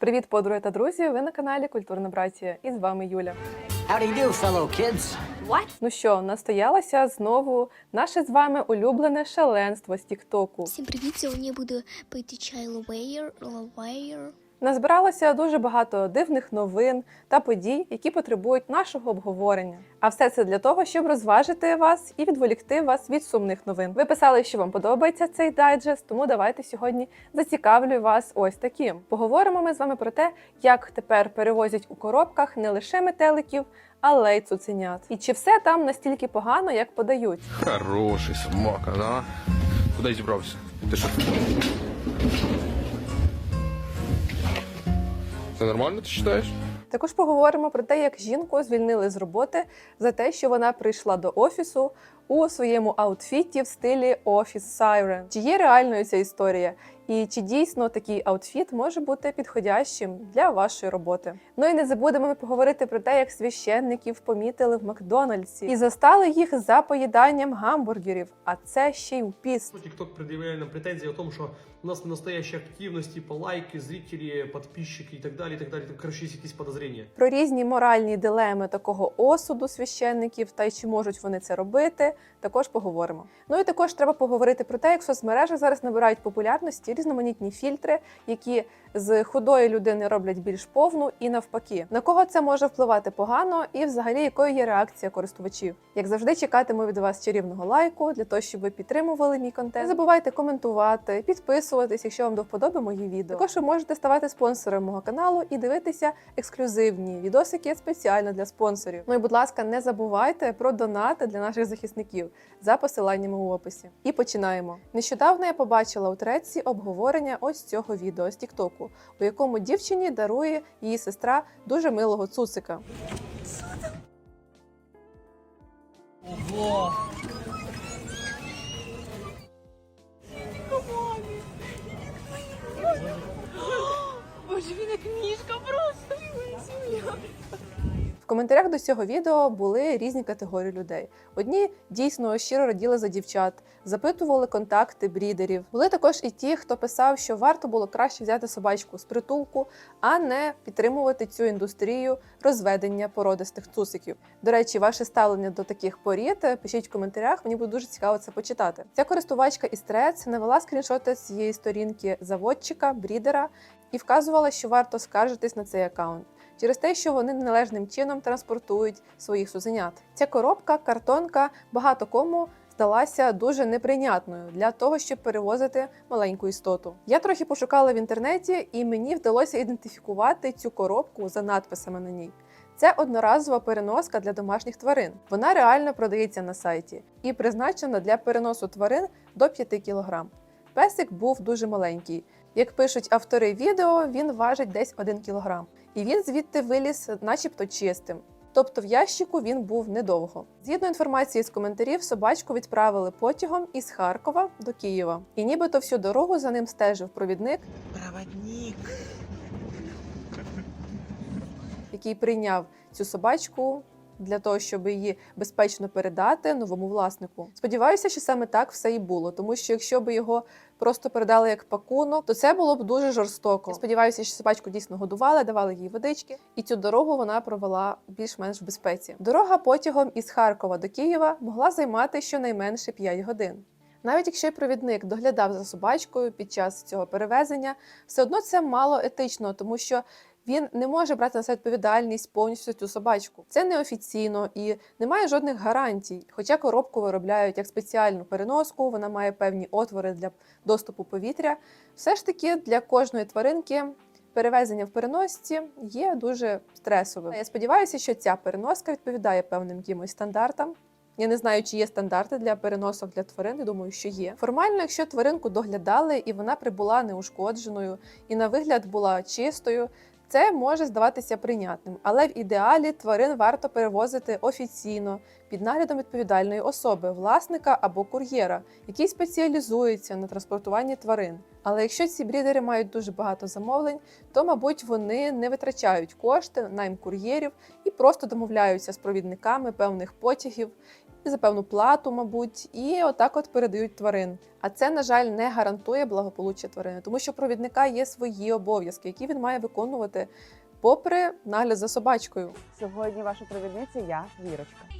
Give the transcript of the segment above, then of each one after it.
Привіт, подруги та друзі! Ви на каналі Культурна Братія. І з вами Юля. How do, fellow kids. Ну що, настоялося знову наше з вами улюблене шаленство з Тіктоку. Всім привіт! Сьогодні я буду пити чай Лавеєр. Лавеєр. Назбиралося дуже багато дивних новин та подій, які потребують нашого обговорення. А все це для того, щоб розважити вас і відволікти вас від сумних новин. Ви писали, що вам подобається цей дайджест, тому давайте сьогодні зацікавлю вас ось таким. Поговоримо ми з вами про те, як тепер перевозять у коробках не лише метеликів, але й цуценят. І чи все там настільки погано, як подають? Хороший собака, да? Куда зібрався? Ти що? Це нормально, ти вважаєш? Також поговоримо про те, як жінку звільнили з роботи за те, що вона прийшла до офісу у своєму аутфіті в стилі Office Siren. Чи є реальною ця історія? І чи дійсно такий аутфіт може бути підходящим для вашої роботи? Ну і не забудемо ми поговорити про те, як священників помітили в Макдональдсі і застали їх за поїданням гамбургерів. А це ще й у піст. ТикТок предъявляет нам претензии о том, что у нас настоящей активности, типа лайки, зрители, подписчики и так далее, и так далее. Короче, есть какие-то про різні моральні дилеми такого осуду священників та й чи можуть вони це робити. Також поговоримо. Ну і також треба поговорити про те, як в соцмережах зараз набирають популярності різноманітні фільтри, які з худої людини роблять більш повну і навпаки. На кого це може впливати погано, і взагалі якою є реакція користувачів? Як завжди, чекатиму від вас чарівного лайку для того, щоб ви підтримували мій контент. Не забувайте коментувати, підписуватись, якщо вам до вподоби мої відео. Також ви можете ставати спонсором мого каналу і дивитися ексклюзивні відосики спеціально для спонсорів. Ну і будь ласка, не забувайте про донати для наших захисників за посиланнями у описі. І починаємо. Нещодавно я побачила у треці обговорення ось цього відео з Тіктоку, у якому дівчині дарує її сестра дуже милого цуцика. В коментарях до цього відео були різні категорії людей. Одні дійсно щиро раділи за дівчат, запитували контакти брідерів. Були також і ті, хто писав, що варто було краще взяти собачку з притулку, а не підтримувати цю індустрію розведення породистих цусиків. До речі, ваше ставлення до таких порід пишіть в коментарях. Мені буде дуже цікаво це почитати. Ця користувачка із Threads навела скріншоти з цієї сторінки заводчика, брідера і вказувала, що варто скаржитись на цей аккаунт через те, що вони неналежним чином транспортують своїх сузенят. Ця коробка, картонка багато кому здалася дуже неприйнятною для того, щоб перевозити маленьку істоту. Я трохи пошукала в інтернеті, і мені вдалося ідентифікувати цю коробку за надписами на ній. Це одноразова переноска для домашніх тварин. Вона реально продається на сайті і призначена для переносу тварин до 5 кг. Песик був дуже маленький. Як пишуть автори відео, він важить десь 1 кг. І він звідти виліз, начебто чистим. Тобто в ящику він був недовго. Згідно інформації з коментарів, собачку відправили потягом із Харкова до Києва. І нібито всю дорогу за ним стежив провідник, Проводник. який прийняв цю собачку для того, щоб її безпечно передати новому власнику. Сподіваюся, що саме так все і було, тому що якщо б його просто передали як пакунок, то це було б дуже жорстоко. Я сподіваюся, що собачку дійсно годували, давали їй водички, і цю дорогу вона провела більш-менш в безпеці. Дорога потягом із Харкова до Києва могла займати щонайменше 5 годин. Навіть якщо провідник доглядав за собачкою під час цього перевезення, все одно це мало етично, тому що він не може брати на себе відповідальність повністю цю собачку. Це неофіційно і немає жодних гарантій. Хоча коробку виробляють як спеціальну переноску, вона має певні отвори для доступу повітря. Все ж таки для кожної тваринки. Перевезення в переносці є дуже стресовим. Я сподіваюся, що ця переноска відповідає певним якимось стандартам. Я не знаю, чи є стандарти для переносок для тварин. Я думаю, що є. Формально, якщо тваринку доглядали і вона прибула неушкодженою, і на вигляд була чистою, це може здаватися прийнятним, але в ідеалі тварин варто перевозити офіційно під наглядом відповідальної особи, власника або кур'єра, який спеціалізується на транспортуванні тварин. Але якщо ці брідери мають дуже багато замовлень, то, мабуть, вони не витрачають кошти найм кур'єрів і просто домовляються з провідниками певних потягів за певну плату, мабуть, і отак от передають тварин. А це, на жаль, не гарантує благополуччя тварини, тому що провідника є свої обов'язки, які він має виконувати, попри нагляд за собачкою. Сьогодні ваша провідниця я, Вірочка.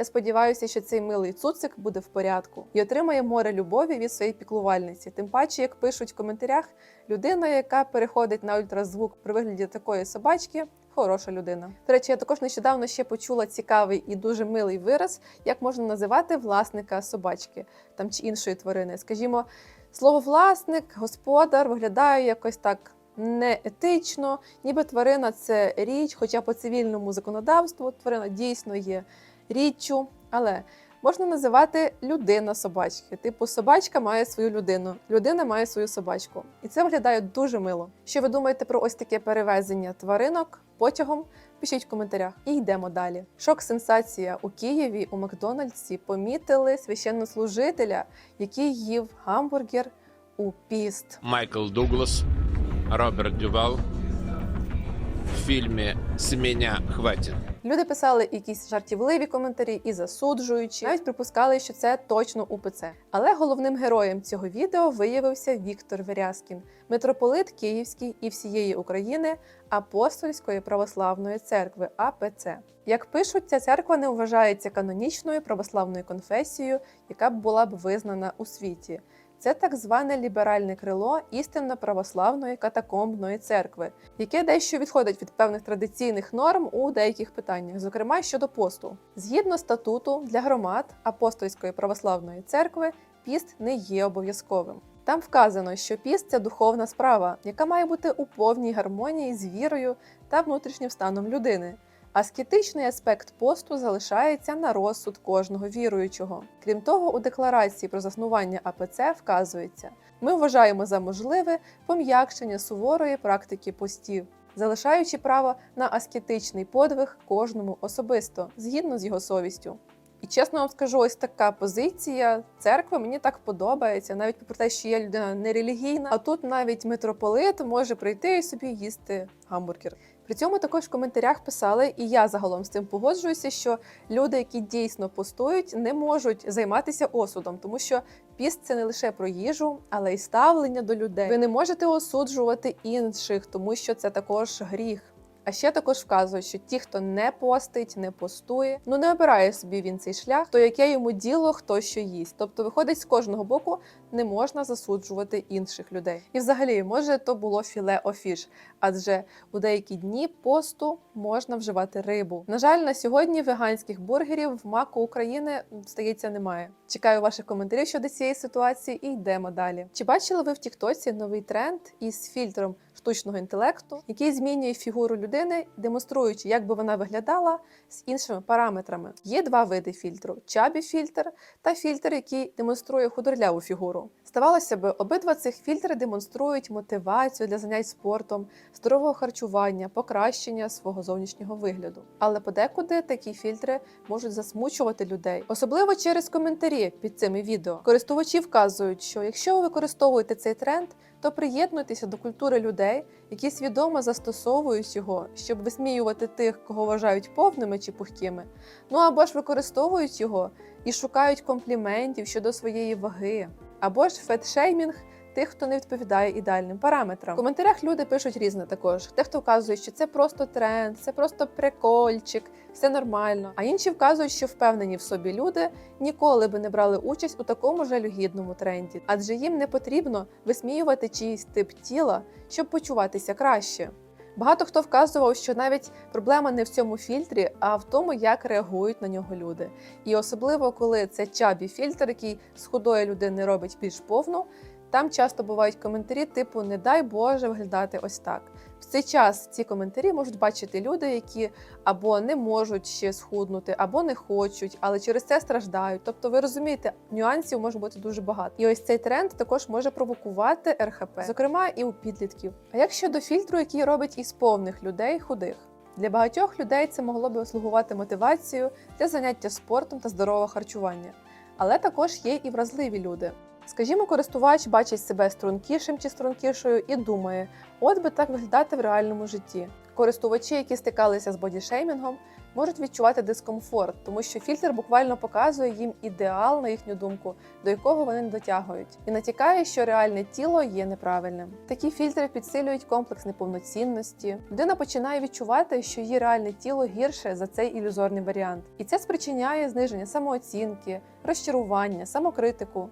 Я сподіваюся, що цей милий цуцик буде в порядку і отримає море любові від своєї піклувальниці. Тим паче, як пишуть в коментарях, людина, яка переходить на ультразвук при вигляді такої собачки. Хороша людина. До речі, я також нещодавно ще почула цікавий і дуже милий вираз, як можна називати власника собачки там чи іншої тварини. Скажімо, слово власник, господар виглядає якось так неетично, ніби тварина це річ, хоча по цивільному законодавству тварина дійсно є річчю, але можна називати людина собачки. Типу, собачка має свою людину, людина має свою собачку. І це виглядає дуже мило. Що ви думаєте про ось таке перевезення тваринок потягом? Пишіть в коментарях і йдемо далі. Шок-сенсація у Києві у Макдональдсі помітили священнослужителя, який їв гамбургер у піст. Майкл Дуглас, Роберт Дювал в фільмі «С меня хватит». Люди писали якісь жартівливі коментарі і засуджуючи, навіть припускали, що це точно УПЦ. Але головним героєм цього відео виявився Віктор Верязкін, митрополит Київський і всієї України Апостольської православної церкви АПЦ. Як пишуть, ця церква не вважається канонічною православною конфесією, яка б була б визнана у світі. Це так зване ліберальне крило істинно православної катакомбної церкви, яке дещо відходить від певних традиційних норм у деяких питаннях, зокрема щодо посту. Згідно статуту для громад апостольської православної церкви, піст не є обов'язковим. Там вказано, що піст це духовна справа, яка має бути у повній гармонії з вірою та внутрішнім станом людини. Аскетичний аспект посту залишається на розсуд кожного віруючого. Крім того, у декларації про заснування АПЦ вказується: ми вважаємо за можливе пом'якшення суворої практики постів, залишаючи право на аскетичний подвиг кожному особисто, згідно з його совістю. І чесно вам скажу, ось така позиція церкви мені так подобається, навіть попри те, що я людина нерелігійна, а тут навіть митрополит може прийти і собі їсти гамбургер. При цьому також в коментарях писали, і я загалом з цим погоджуюся, що люди, які дійсно постують, не можуть займатися осудом, тому що піст це не лише про їжу, але й ставлення до людей. Ви не можете осуджувати інших, тому що це також гріх. А ще також вказують, що ті, хто не постить, не постує, ну не обирає собі він цей шлях, то яке йому діло, хто що їсть. Тобто, виходить, з кожного боку не можна засуджувати інших людей. І взагалі, може, то було філе офіш, адже у деякі дні посту можна вживати рибу. На жаль, на сьогодні веганських бургерів в маку України здається немає. Чекаю ваших коментарів щодо цієї ситуації і йдемо далі. Чи бачили ви в Тіктоці новий тренд із фільтром штучного інтелекту, який змінює фігуру людини, демонструючи, як би вона виглядала з іншими параметрами? Є два види фільтру: чабі фільтр та фільтр, який демонструє худорляву фігуру. Здавалося б, обидва цих фільтри демонструють мотивацію для занять спортом, здорового харчування, покращення свого зовнішнього вигляду. Але подекуди такі фільтри можуть засмучувати людей, особливо через коментарі під цими відео. Користувачі вказують, що якщо ви використовуєте цей тренд, то приєднуйтеся до культури людей, які свідомо застосовують його, щоб висміювати тих, кого вважають повними чи пухкими. Ну або ж використовують його і шукають компліментів щодо своєї ваги, або ж фетшеймінг тих, хто не відповідає ідеальним параметрам. В коментарях люди пишуть різне також. Дехто вказує, що це просто тренд, це просто прикольчик, все нормально. А інші вказують, що впевнені в собі люди ніколи би не брали участь у такому жалюгідному тренді, адже їм не потрібно висміювати чийсь тип тіла, щоб почуватися краще. Багато хто вказував, що навіть проблема не в цьому фільтрі, а в тому, як реагують на нього люди. І особливо, коли це чабі фільтр, який з худої людини робить більш повну, там часто бувають коментарі, типу Не дай Боже виглядати ось так. В цей час ці коментарі можуть бачити люди, які або не можуть ще схуднути, або не хочуть, але через це страждають. Тобто, ви розумієте, нюансів може бути дуже багато. І ось цей тренд також може провокувати РХП, зокрема і у підлітків. А як щодо фільтру, який робить із повних людей худих? Для багатьох людей це могло би слугувати мотивацією для заняття спортом та здорового харчування. Але також є і вразливі люди. Скажімо, користувач бачить себе стрункішим чи стрункішою і думає, от би так виглядати в реальному житті. Користувачі, які стикалися з бодішеймінгом, можуть відчувати дискомфорт, тому що фільтр буквально показує їм ідеал, на їхню думку, до якого вони не дотягують, і натякає, що реальне тіло є неправильним. Такі фільтри підсилюють комплекс неповноцінності. Людина починає відчувати, що її реальне тіло гірше за цей ілюзорний варіант, і це спричиняє зниження самооцінки, розчарування, самокритику.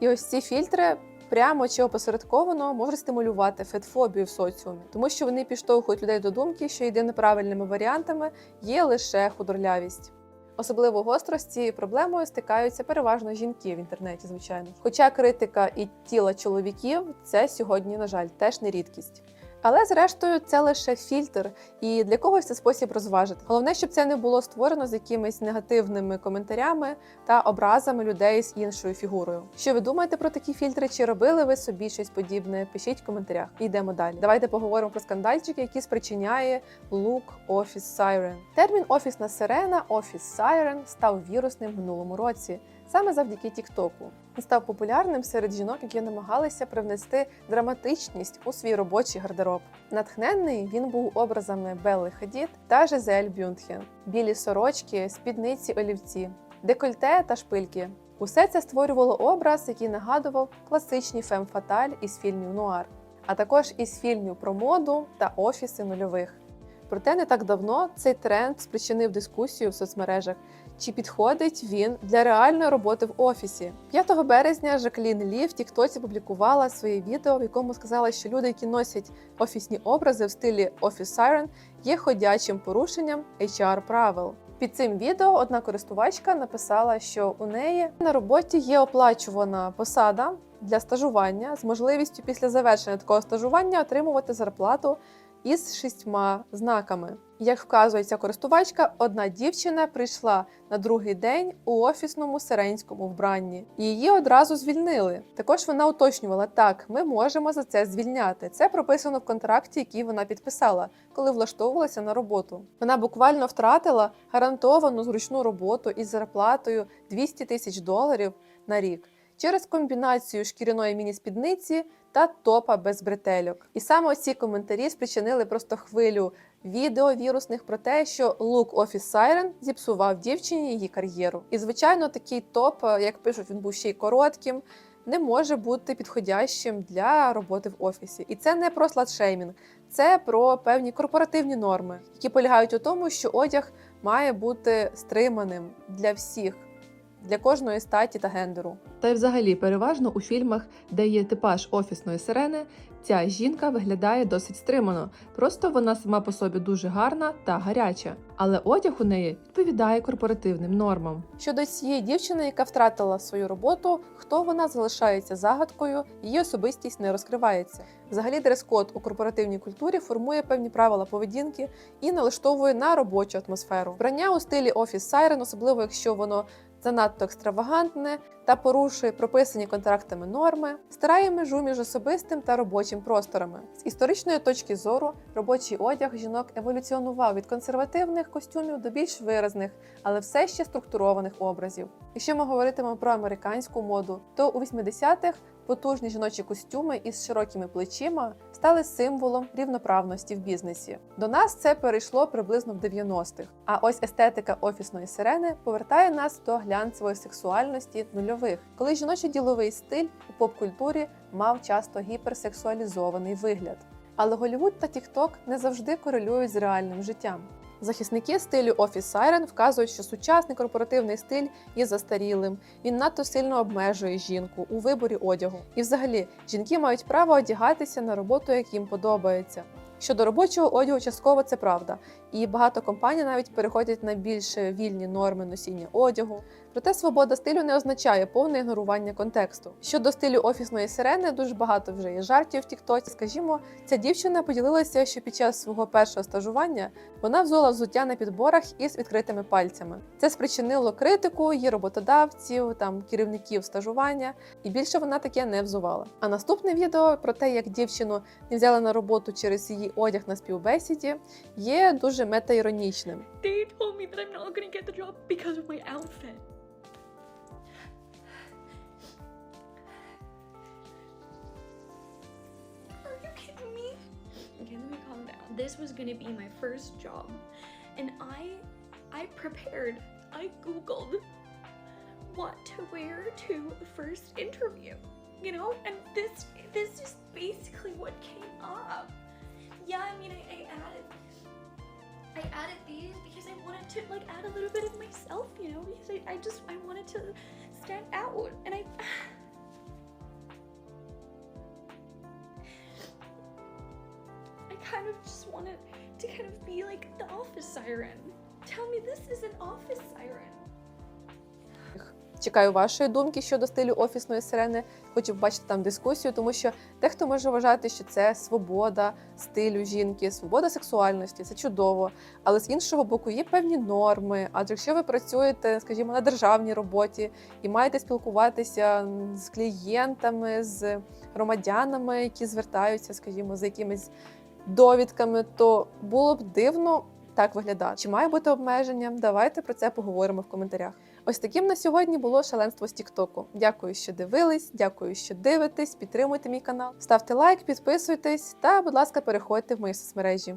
І ось ці фільтри прямо чи опосередковано можуть стимулювати фетфобію в соціумі, тому що вони підштовхують людей до думки, що єдиними правильними варіантами є лише худорлявість. Особливо гостро з цією проблемою стикаються переважно жінки в інтернеті, звичайно. Хоча критика і тіла чоловіків це сьогодні, на жаль, теж не рідкість. Але зрештою це лише фільтр, і для когось це спосіб розважити. Головне, щоб це не було створено з якимись негативними коментарями та образами людей з іншою фігурою. Що ви думаєте про такі фільтри? Чи робили ви собі щось подібне? Пишіть в коментарях. І йдемо далі. Давайте поговоримо про скандальчик, який спричиняє лук Office Siren. Термін офісна сирена Office Siren став вірусним в минулому році. Саме завдяки Тіктоку він став популярним серед жінок, які намагалися привнести драматичність у свій робочий гардероб. Натхненний він був образами Белли Хадід та Жизель Бюндхен, білі сорочки, спідниці олівці, декольте та шпильки. Усе це створювало образ, який нагадував класичні фем-фаталь із фільмів Нуар, а також із фільмів про моду та офіси нульових. Проте не так давно цей тренд спричинив дискусію в соцмережах, чи підходить він для реальної роботи в офісі. 5 березня Жаклін Лі в Тіктоці публікувала своє відео, в якому сказала, що люди, які носять офісні образи в стилі Office Siren, є ходячим порушенням HR правил. Під цим відео одна користувачка написала, що у неї на роботі є оплачувана посада для стажування з можливістю після завершення такого стажування отримувати зарплату із шістьма знаками. Як вказує ця користувачка, одна дівчина прийшла на другий день у офісному сиренському вбранні. Її одразу звільнили. Також вона уточнювала: так, ми можемо за це звільняти. Це прописано в контракті, який вона підписала, коли влаштовувалася на роботу. Вона буквально втратила гарантовану зручну роботу із зарплатою 200 тисяч доларів на рік через комбінацію шкіряної міні-спідниці та топа без бретельок. І саме ці коментарі спричинили просто хвилю відео вірусних про те, що лук Office Siren зіпсував дівчині її кар'єру. І звичайно, такий топ, е, як пишуть, він був ще й коротким. Не може бути підходящим для роботи в офісі, і це не про сладшеймінг, це про певні корпоративні норми, які полягають у тому, що одяг має бути стриманим для всіх, для кожної статі та гендеру. Та й взагалі переважно у фільмах, де є типаж офісної сирени, ця жінка виглядає досить стримано. Просто вона сама по собі дуже гарна та гаряча, але одяг у неї відповідає корпоративним нормам. Щодо цієї дівчини, яка втратила свою роботу, хто вона залишається загадкою, її особистість не розкривається. Взагалі, дрес-код у корпоративній культурі формує певні правила поведінки і налаштовує на робочу атмосферу. Вбрання у стилі офіс сайрен, особливо якщо воно занадто екстравагантне та порушує прописані контрактами норми, стирає межу між особистим та робочим просторами. З історичної точки зору робочий одяг жінок еволюціонував від консервативних костюмів до більш виразних, але все ще структурованих образів. Якщо ми говоритимемо про американську моду, то у 80-х потужні жіночі костюми із широкими плечима стали символом рівноправності в бізнесі. До нас це перейшло приблизно в 90-х. А ось естетика офісної сирени повертає нас до глянцевої сексуальності нульових, коли жіночий діловий стиль у поп-культурі мав часто гіперсексуалізований вигляд. Але Голівуд та TikTok не завжди корелюють з реальним життям. Захисники стилю Office Siren вказують, що сучасний корпоративний стиль є застарілим. Він надто сильно обмежує жінку у виборі одягу. І, взагалі, жінки мають право одягатися на роботу, як їм подобається. Щодо робочого одягу, частково це правда, і багато компаній навіть переходять на більш вільні норми носіння одягу. Проте свобода стилю не означає повне ігнорування контексту. Щодо стилю офісної сирени, дуже багато вже є жартів в Тіктоці. Скажімо, ця дівчина поділилася, що під час свого першого стажування вона взула взуття на підборах із відкритими пальцями. Це спричинило критику її роботодавців, там керівників стажування, і більше вона таке не взувала. А наступне відео про те, як дівчину не взяли на роботу через її і одяг на співбесіді є дуже метаіронічним. They told me that I'm not going to get the job because of my outfit. This was going to be my first job. And I I prepared. I googled what to wear to the first interview you know and this this is basically what came up yeah, I mean I, I added I added these because I wanted to like add a little bit of myself, you know, because I, I just I wanted to stand out and I I kind of just wanted to kind of be like the office siren. Tell me this is an office siren. Чекаю вашої думки щодо стилю офісної сирени. Хочу бачити там дискусію, тому що дехто може вважати, що це свобода стилю жінки, свобода сексуальності, це чудово. Але з іншого боку, є певні норми. Адже якщо ви працюєте, скажімо, на державній роботі і маєте спілкуватися з клієнтами, з громадянами, які звертаються, скажімо, за якимись довідками, то було б дивно так виглядати. Чи має бути обмеження? Давайте про це поговоримо в коментарях. Ось таким на сьогодні було шаленство з Тіктоку. Дякую, що дивились, дякую, що дивитесь. Підтримуйте мій канал, ставте лайк, підписуйтесь та, будь ласка, переходьте в мої соцмережі.